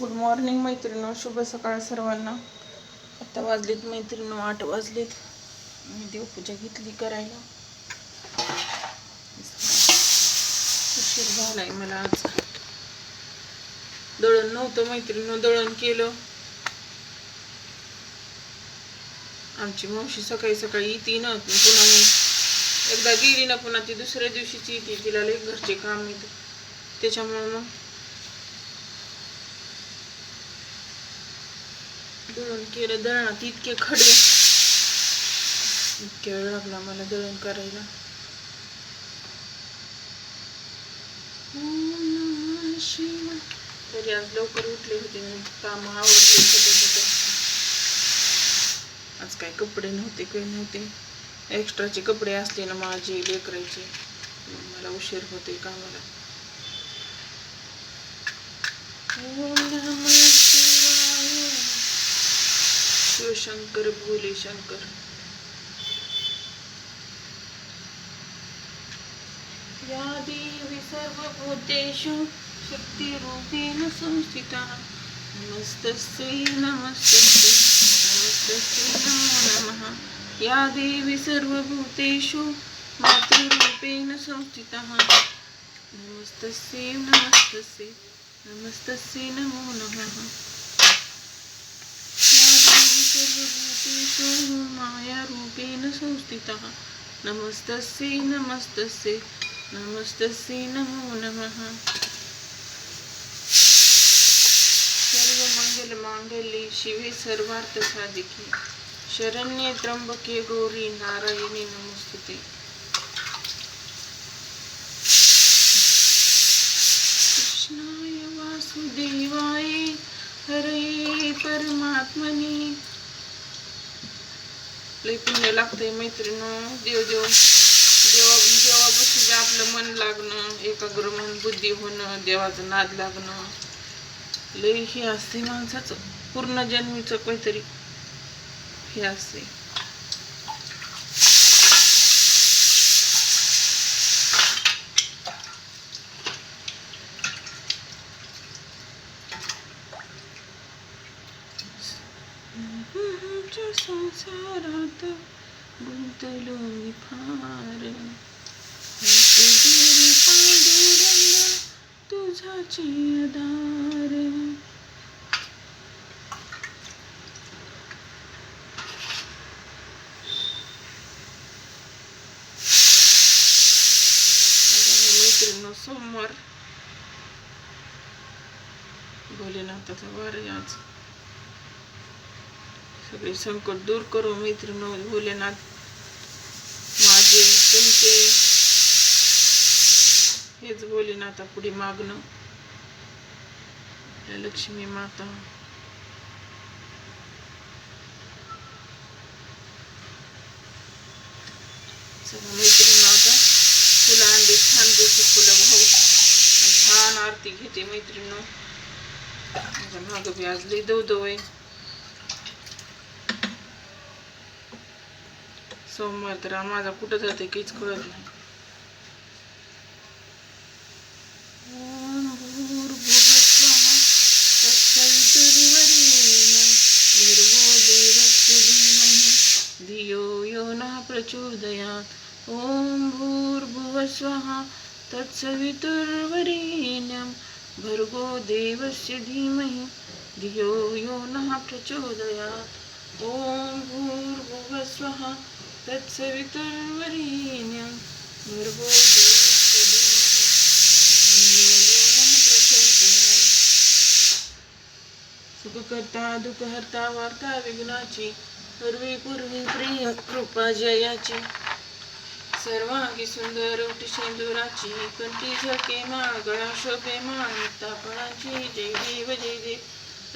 Good morning मैत्रिणी शुभ सकाळ सर्वांना. आता वाजलेत मैत्रिणी आठ वाजलेत. मी देवपूजा घेतली करायला. उशीर झालाय मला आज. दळण नव्हतं मैत्रिणी दळण केलं. आमची मावशी सकाळी सकाळी येते ना पुन्हा मी एकदा गेली ना पुन्हा ती दुसऱ्या दिवशीची येते. तिला लई घरचे काम येते त्याच्यामुळे मग दळण केलं दळणात इतके खडे. इतके वेळ लागला मला दळण करायला. तरी आज लवकर उठले होते मी. काम आवडले आज काय कपडे नव्हते काही नव्हते. एक्स्ट्राचे कपडे असले ना माझे लेकरायचे मला उशीर होते कामाला. शिवशंकर भोले शंकर। या देवी सर्वभूतेषु शक्तिरूपेण संस्थिता। नमस्तस्यै नमस्तस्यै नमस्तस्यै नमो नमः। या देवी सर्वभूतेषु मातृरूपेण संस्थिता। नमस्तस्यै नमस्तस्यै नमस्तस्यै नमो नमः। सर्वभूतेषु मायारूपेण संस्थितः। नमस्तस्यै नमस्तस्यै नमस्तस्यै नमो नमः। सर्वमङ्गलमाङ्गल्ये शिवे सर्वार्थसाधिके। शरण्ये त्र्यम्बके गौरी नारायणी नमस्ते कृष्णाय वासुदेवाय हरे परमात्मने लई पुण्य लागतंय मैत्रिणी देव देव. देवा देवापासून जे आपलं मन लागणं एकाग्र मन बुद्धी होणं देवाचं नाद लागणं. लई हे असते माणसाचं. पूर्ण जन्मीचं काहीतरी हे असते संसारात गुंतलो मी फार तुझी पांडुरंग तुझाची दार मैत्रिणी सोमवार भोलेनाथाचा वार आहे आज सगळे संकट दूर करू मैत्रिणी भोलेनाथ माझे तुमचे. हेच भोलेनाथा पुढे मागणं. आपल्या लक्ष्मी माता. सगळं मैत्रिणी आता फुलं आणली छान पैकी फुलं भाऊ आणि छान आरती घेते मैत्रिणी. माझ्या मागं बी आज लई दव आहे. सोमवार तर माझा कुठं जाते काहीच कळत नाही. ओम भर्गो देवस्य धीमहि धियो यो नः प्रचोदयात्. ॐ भूर्भुवस्वः तत्सवितुर्वरेण्यं. भर्गो देवस्य धीमहि. धियो यो नः प्रचोदयात्. ॐ भूर्भुवस्वः तत्सवितुर्वरेण्यं भर्गो देवस्य धीमहि धियो सुखकर्ता दुःखहर्ता वार्ता विघ्नाची पूर्वी पूर्वी प्रिय कृपा जयाची। सर्वांगी सुंदर उठ शेंदुराची कंठी झके मा गळा शोभे माळ मुक्ता जय देव जय देव।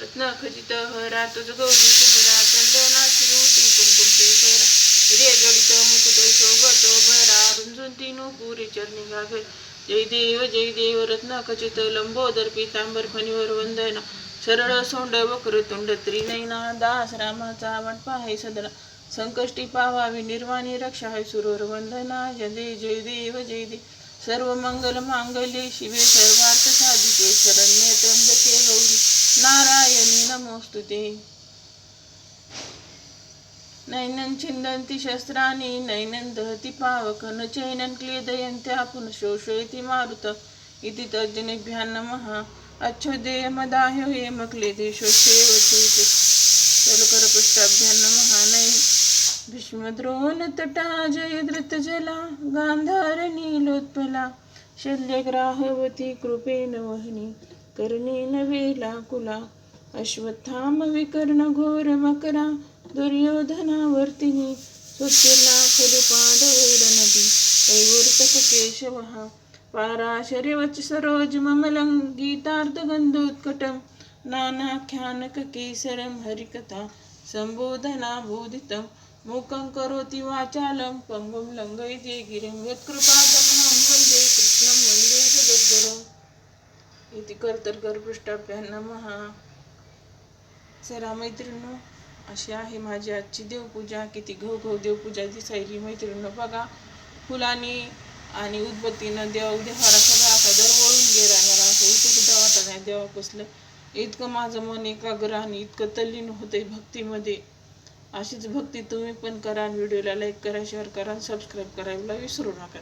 रत्न खचित हरा तुझ गौरी कुमरा चंदनाची उठी कुमकुम केसरा हिरे जडित मुकुट शोभत भरा रुंजुंती पुरी चरणी घागर जय देव जय देव रत्न खचित लंबोदर पितांबर फणीवर वंदना. सरळ सोंड वक्र तुंड त्रिनयना दास रामाचा वटपा है सदरा संकष्टी पावावी निर्वाणी रक्षा है सुरोर वंदना. जय जय देव जय देव सर्व मंगल मांगल्ये शिवे सर्वार्थ साधिके शरण्ये त्र्यंबके गौरी. नारायणी नमोस्तुते. नैनं छिन्दन्ति शस्त्राणि नैनं दहति पावकं चैनं क्लेदयन्त्या पुनः शोषयति मारुत। इति तर्जनेभ्यः नमः। अच्छोदेयमदाह्यो हेमक्लेदे शोष्येवचैते जलकरपृष्ठाभ्यां नमः। नै। भीष्मद्रोणतटा जयधृतजला गान्धारनीलोत्पला। शल्यग्राहवती कृपेण वहिनी कर्णेन वेलाकुला अश्वत्थामविकर्णघोरमकरा दुर्योधनावर्तिनी सुतीर्णा खलु पाण्डवैरनदी कैवर्तककेशवः पाराशर्यवच सरोजममलं गीतार्धगन्धोत्कटं नानाख्यानककेसरं हरिकथा सम्बोधनाबोधितं मूकं करोति वाचालं पङ्गुं लङ्घयते गिरिं यत्कृपादमहं वन्दे कृष्णं वन्दे जगद्गुरुम् इति कर्तरकरपृष्ठाभ्यां नमः। चला मैत्रिणीनो अशी आहे माझी आजची देवपूजा. किती घव घव देवपूजा दिसायली मैत्रिणींनो. बघा फुलांनी आणि उदबत्तीनं देव देवाला सगळा असा दरवळून गेला मला असं उठू सुद्धा वाटत नाही कसलं? इतकं माझं मन एकाग्र आणि इतकं तल्लीन होतंय भक्तीमध्ये. अशीच भक्ती तुम्ही पण करा व्हिडिओला लाईक करा शेअर करा सबस्क्राईब करायला विसरू नका.